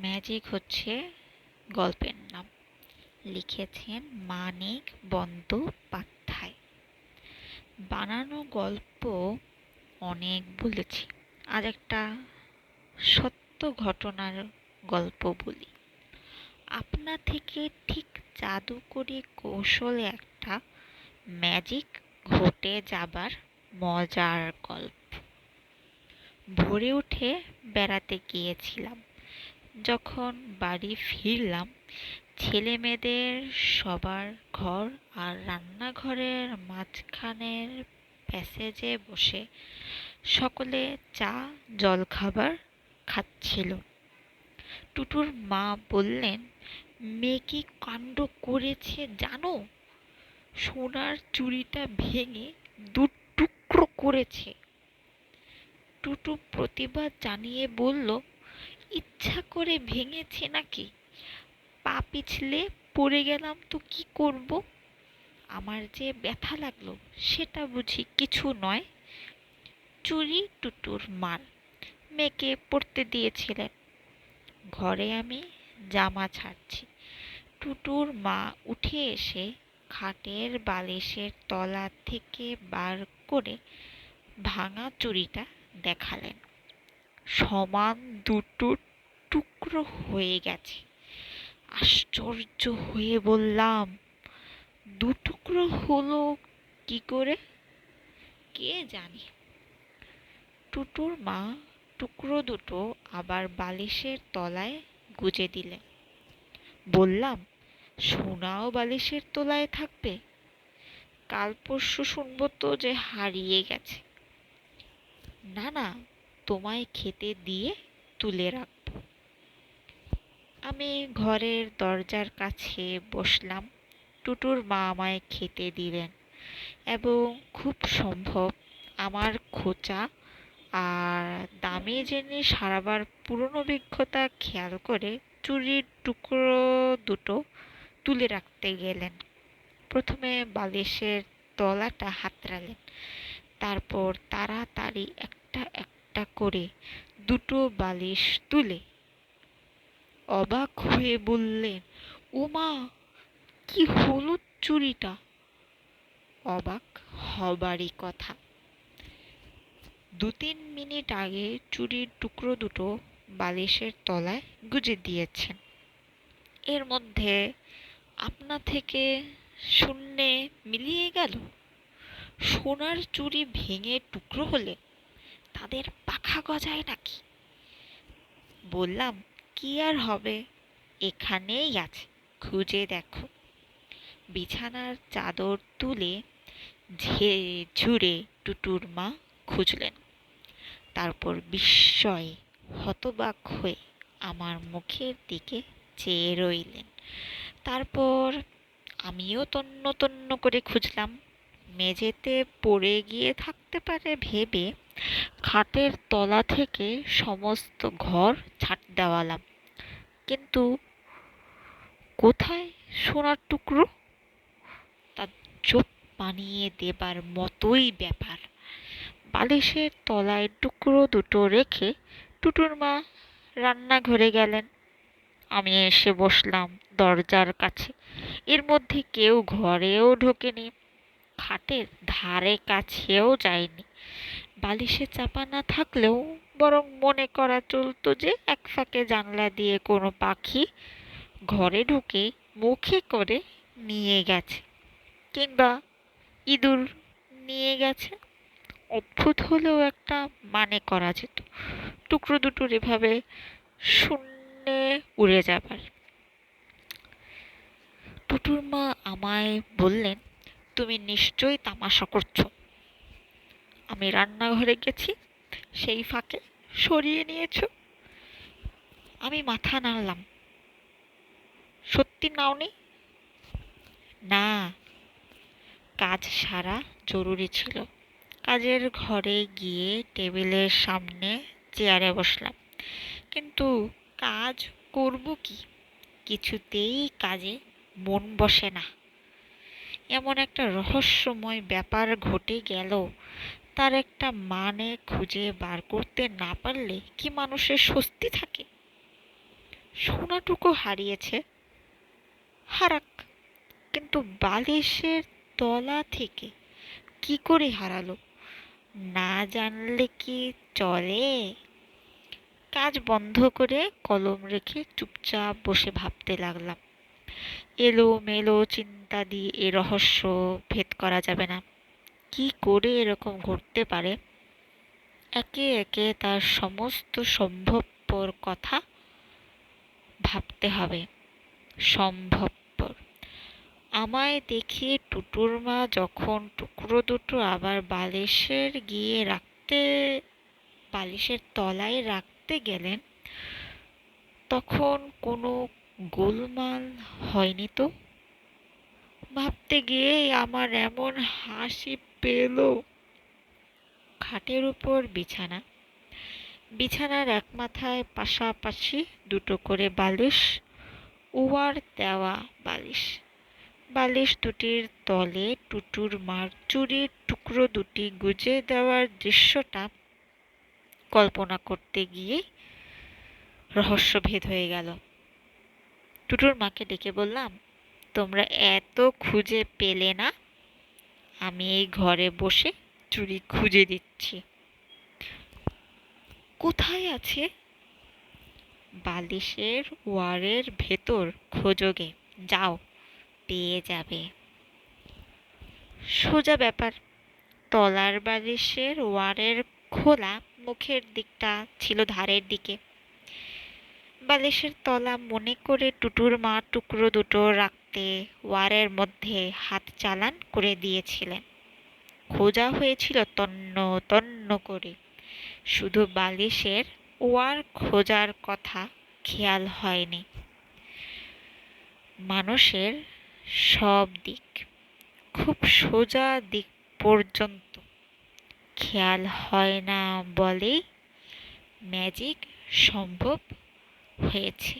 Magic হচ্ছে গল্পের নাম। লিখেছেন মানিক বন্দ্যোপাধ্যায়। বানানো গল্প অনেক বলেছি। আজ একটা সত্য ঘটনার গল্প বলি। আপনা থেকে ঠিক জাদু করে কৌশলে একটা ম্যাজিক ঘটে যাবার মজার গল্প। ভরে উঠে বেড়াতে গিয়েছিলাম। যখন বাড়ি ফিরলাম ছেলে মেয়েদের সবার ঘর আর রান্নাঘরের মাঝখানের প্যাসেজে বসে সকলে চা, জলখাবার খাচ্ছিল। টুটুর মা বললেন, মেয়ে কি কাণ্ড করেছে জানো? সোনার চুড়িটা ভেঙে দু টুকরো করেছে। টুটু প্রতিবাদ জানিয়ে বলল ইচ্ছা করে ভেঙেছে নাকি? পা পিছলে পড়ে গেলাম তো কি করব? আমার যে ব্যথা লাগল, সেটা বুঝি কিছু নয়। চুরি টুটুর মার মেয়েকে পড়তে দিয়েছিলেন। ঘরে আমি জামা ছাড়ছি। টুটুর মা উঠে এসে খাটের বালিশের তলা থেকে বার করে ভাঙা চুরিটা দেখালেন। সমান দুটো টুকরো হয়ে গেছে। আশ্চর্য হয়ে বললাম, দু টুকরো হলো কি করে? কে জানে? টুটুর মা টুকরো দুটো আবার বালিশের তলায় গুজে দিলেন বললাম, সোনাও বালিশের তলায় থাকবে? কাল পরশু শুনব তো যে হারিয়ে গেছে। না না তোমায় খেতে দিয়ে তুলে রাখব। আমি ঘরের দরজার কাছে বসলাম। টুটুর মা আমায় খেতে দিলেন এবং খুব সম্ভব আমার খোঁচা আর দামি জিনিস হারাবার পুরনো অভিজ্ঞতা খেয়াল করে চুরির টুকরো দুটো তুলে রাখতে গেলেন। প্রথমে বালিশের তলাটা হাতড়ালেন, তারপর তাড়াতাড়ি একটা একটা করে দুটো বালিশ তুলে। অবাক হয়ে বললেন ও মা কি হলুদ চুরিটা অবাক হবারই কথা। দু তিন মিনিট আগে চুরির টুকরো দুটো বালিশের তলায় গুজে দিয়েছেন। এর মধ্যে আপনা থেকে শূন্যে মিলিয়ে গেল। সোনার চুরি ভেঙে টুকরো হলে তাদের পাখা গজায় নাকি? বললাম, কি আর হবে? এখানেই আছে, খুঁজে দেখো। বিছানার চাদর তুলে ঝে ঝুড়ে টুটুর মা খুঁজলেন। তারপর বিস্ময়ে হতবাক হয়ে আমার মুখের দিকে চেয়ে রইলেন। তারপর আমিও তন্ন তন্ন করে খুঁজলাম। মেঝেতে পড়ে গিয়ে থাকতে পারে ভেবে খাটের তলা থেকে সমস্ত ঘর ছাট দেওয়ালাম। কিন্তু কোথায় সোনার টুকরো? তার চোখ বানিয়ে দেবার মতোই ব্যাপার। বালিশের তলায় টুকরো দুটো রেখে টুটুর মা রান্নাঘরে গেলেন। আমি এসে বসলাম দরজার কাছে। এর মধ্যে কেউ ঘরেও ঢোকেনি, খাটের ধারে কাছেও যায়নি। বালিশে চাপা না থাকলেও বরং মনে করা চলতো যে এক ফাঁকে জানলা দিয়ে কোনো পাখি ঘরে ঢুকে মুখে করে নিয়ে গেছে কিংবা ইঁদুর নিয়ে গেছে। অদ্ভুত হলেও একটা মানে করা যেত। টুকরো দুটোর এভাবে শূন্যে উড়ে যাবার। টুটুর মা আমায় বললেন, তুমি নিশ্চয়ই তামাশা করছ। আমি রান্নাঘরে গেছি, সেই ফাঁকে সরিয়ে নিয়েছো। আমি মাথা নাড়লাম। সত্যি নাওনি? না, কাজ সারা জরুরি ছিল। কাজের ঘরে গিয়ে টেবিলের সামনে চেয়ারে বসলাম। কিন্তু কাজ করব কি? কিছুতেই কাজে মন বসে না। এমন একটা রহস্যময় ব্যাপার ঘটে গেল তার একটা মানে খুঁজে বার করতে না পারলে কি মানুষের স্বস্তি থাকে? সোনাটুকু হারিয়েছে। হারাক, কিন্তু বালিশের তলা থেকে কি করে হারালো? না জানলে কি চলে? কাজ বন্ধ করে কলম রেখে চুপচাপ বসে ভাবতে লাগলাম। এলো মেলো চিন্তা দিয়ে এ রহস্য ভেদ করা যাবে না। কি করে এরকম ঘটতে পারে? একে একে তার সমস্ত সম্ভবপর কথা ভাবতে হবে। সম্ভবপর। আমায় দেখে টুটুর মা যখন টুকরো দুটো আবার বালিশের গিয়ে রাখতে, বালিশের তলায় রাখতে গেলেন, তখন কোনো গোলমাল হয়নি তো? ভাবতে গিয়েই আমার এমন হাসি পেল। খাটের উপর বিছানা। বিছানার এক মাথায় পাশাপাশি দুটো করে বালিশ, উয়ার দেওয়া বালিশ। বালিশ দুটির তলে টুটুর মার চুরির টুকরো দুটি গুজে দেওয়ার দৃশ্যটা কল্পনা করতে গিয়ে রহস্যভেদ হয়ে গেল। টুটুর মাকে ডেকে বললাম, তোমরা এত খুঁজে পেলে না আমি এই ঘরে বসে চুরি খুঁজে দিচ্ছি। কোথায় আছে? বালিশের ওয়ারের ভেতর। খোঁজোগে। যাও। পেয়ে যাবে। সোজা ব্যাপার। তলার বালিশের ওয়ারের খোলা মুখের দিকটা ছিল ধারের দিকে। বালিশের তলা মনে করে টুটুর মা টুকরো দুটো রাখতে ওয়ারের মধ্যে হাত চালান করে দিয়েছিলেন। খোঁজা হয়েছিল তন্ন তন্ন করে। শুধু বালিশের ওয়ার খোঁজার কথা খেয়াল হয়নি। মানুষের সব দিক খুব সোজা দিক পর্যন্ত। খেয়াল হয় না বলেই ম্যাজিক সম্ভব হয়েছে